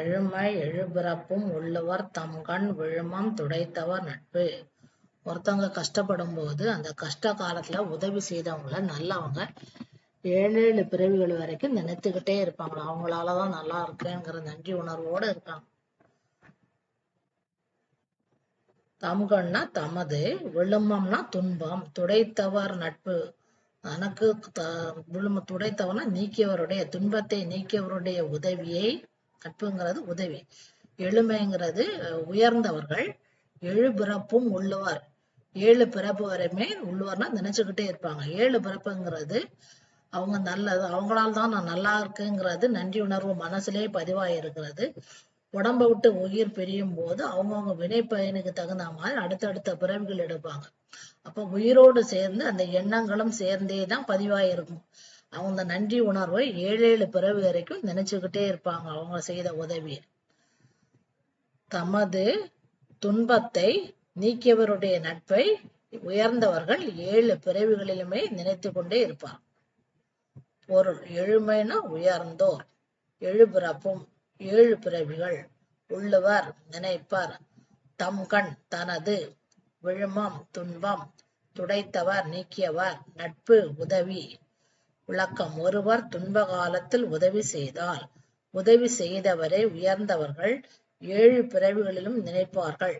எழுமை எழுபிறப்பும் உள்ளவர் தம்கண் விழுமம் துடைத்தவர் நட்பு. ஒருத்தவங்க கஷ்டப்படும் போது அந்த கஷ்ட காலத்துல உதவி செய்தவங்கள நல்லவங்க ஏழு ஏழு பிறவிகள் வரைக்கும் நினைத்துக்கிட்டே இருப்பாங்க அவங்களாலதான் நல்லா இருக்கேங்கிற நன்றி உணர்வோட இருக்காங்க தம்கண்ணா தமது விழுமம்னா துன்பம் துடைத்தவர் நட்பு. தனக்கு த விழும துடைத்தவர்னா நீக்கியவருடைய துன்பத்தை நீக்கியவருடைய உதவியை நட்புங்கிறது உதவி. எழுமைங்கிறது உயர்ந்தவர்கள் எழு பிறப்பும் உள்ளவர். ஏழு பிறப்பு வரையுமே உள்ளவர்னா நினைச்சுக்கிட்டே இருப்பாங்க. ஏழு பிறப்புங்கிறது அவங்க நல்லது அவங்களால தான் நான் நல்லா இருக்குங்கிறது நன்றி உணர்வு மனசுலயே பதிவாயிருக்கிறது உடம்ப விட்டு உயிர் பிரியும் போது அவங்கவுங்க வினை பயனுக்கு தகுந்த மாதிரி அடுத்தடுத்த பிறவிகள் எடுப்பாங்க. அப்ப உயிரோடு சேர்ந்து அந்த எண்ணங்களும் சேர்ந்தே தான் பதிவாயிருக்கும் அவங்க நன்றி உணர்வை ஏழு ஏழு பிறவி வரைக்கும் நினைச்சுக்கிட்டே இருப்பாங்க அவங்க செய்த உதவியை. தமது துன்பத்தை நீக்கியவருடைய நட்பை உயர்ந்தவர்கள் ஏழு பிறவிகளிலுமே நினைத்து கொண்டே இருப்பார். பொருள் எழுமைனா உயர்ந்தோர் எழுபிறப்பும் ஏழு பிறவிகள் உள்ளவர் நினைப்பர். தம் கண் தனது விழுமம் துன்பம் துடைத்தவர் நீக்கியவர் நட்பு உதவி விளக்கம். ஒருவர் துன்ப காலத்தில் உதவி செய்தால் உதவி செய்தவரை உயர்ந்தவர்கள் ஏழு பிறவிகளிலும் நினைப்பார்கள்.